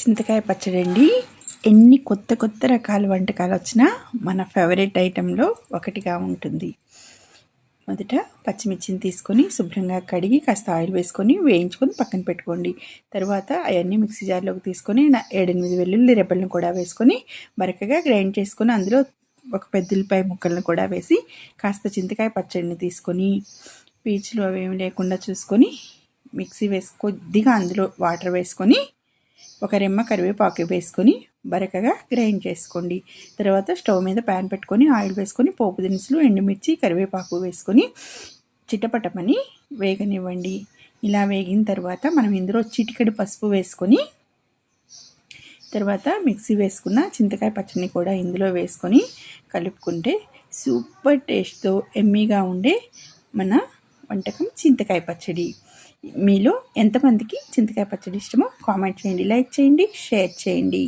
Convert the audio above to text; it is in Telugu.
చింతకాయ పచ్చడి అండి. ఎన్ని కొత్త కొత్త రకాల వంటకాలు వచ్చినా మన ఫేవరెట్ ఐటెంలో ఒకటిగా ఉంటుంది. మొదట పచ్చిమిర్చిని తీసుకొని శుభ్రంగా కడిగి కాస్త ఆయిల్ వేసుకొని వేయించుకొని పక్కన పెట్టుకోండి. తర్వాత అవన్నీ మిక్సీ జార్లోకి తీసుకొని ఏడెనిమిది వెల్లుల్లి రెబ్బలను కూడా వేసుకొని బరకగా గ్రైండ్ చేసుకొని అందులో ఒక పెద్దలపాయ ముక్కలను కూడా వేసి కాస్త చింతకాయ పచ్చడిని తీసుకొని పీచులు అవేమి లేకుండా చూసుకొని మిక్సీ వేసి కొద్దిగా అందులో వాటర్ వేసుకొని ఒక రెమ్మ కరివేపాకు వేసుకొని బరకగా గ్రైండ్ చేసుకోండి. తర్వాత స్టవ్ మీద ప్యాన్ పెట్టుకొని ఆయిల్ వేసుకొని పోపు దినుసులు ఎండుమిర్చి కరివేపాకు వేసుకొని చిట్టపటమని వేగనివ్వండి. ఇలా వేగిన తర్వాత మనం ఇందులో చిటికెడు పసుపు వేసుకొని తర్వాత మిక్సీ వేసుకున్న చింతకాయ పచ్చడిని కూడా ఇందులో వేసుకొని కలుపుకుంటే సూపర్ టేస్ట్తో ఎమ్మీగా ఉండే మన వంటకం చింతకాయ పచ్చడి. మీలో ఎంతమందికి చింతకాయ పచ్చడి ఇష్టమో కామెంట్ చేయండి లైక్ చేయండి షేర్ చేయండి.